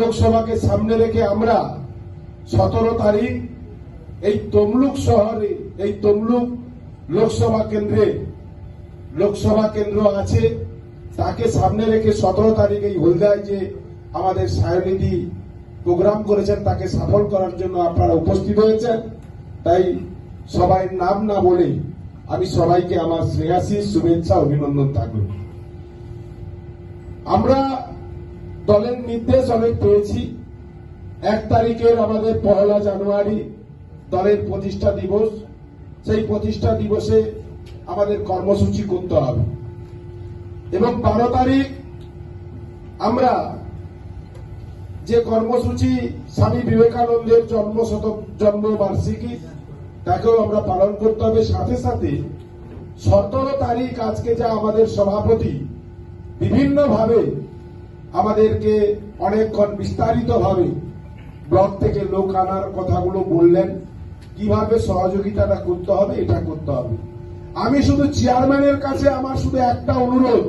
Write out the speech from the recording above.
লোকসভাকে সামনে রেখে আমরা সতেরো তারিখ এই তমলুক শহরে, এই তমলুক লোকসভা কেন্দ্রে, লোকসভা কেন্দ্র আছে, তাকে সামনে রেখে সতেরো তারিখ এই হলদায় যে আমাদের সায়নিধি প্রোগ্রাম করেছেন, তাকে সফল করার জন্য আপনারা উপস্থিত হয়েছেন। তাই সবাই নাম না বলে আমি সবাইকে আমার শ্রেয়াসী, শুভেচ্ছা, অভিনন্দন থাকল আমরা দলের নির্দেশ অনেক পেয়েছি। এক তারিখের আমাদের পয়লা জানুয়ারি দলের প্রতিষ্ঠা দিবস। সেই প্রতিষ্ঠা দিবসে আমাদের কর্মসূচি করতে হবে। এবং বারো তারিখ আমরা যে কর্মসূচি স্বামী বিবেকানন্দের জন্ম শত জন্মবার্ষিকী, তাকেও আমরা পালন করতে হবে। সাথে সাথে সতেরো তারিখ আজকে যা আমাদের সভাপতি বিভিন্নভাবে আমাদেরকে অনেকক্ষণ বিস্তারিতভাবে ব্লক থেকে লোক আনার কথাগুলো বললেন। কীভাবে সহযোগিতাটা করতে হবে, এটা করতে হবে। আমি শুধু চেয়ারম্যানের কাছে আমার শুধু একটা অনুরোধ।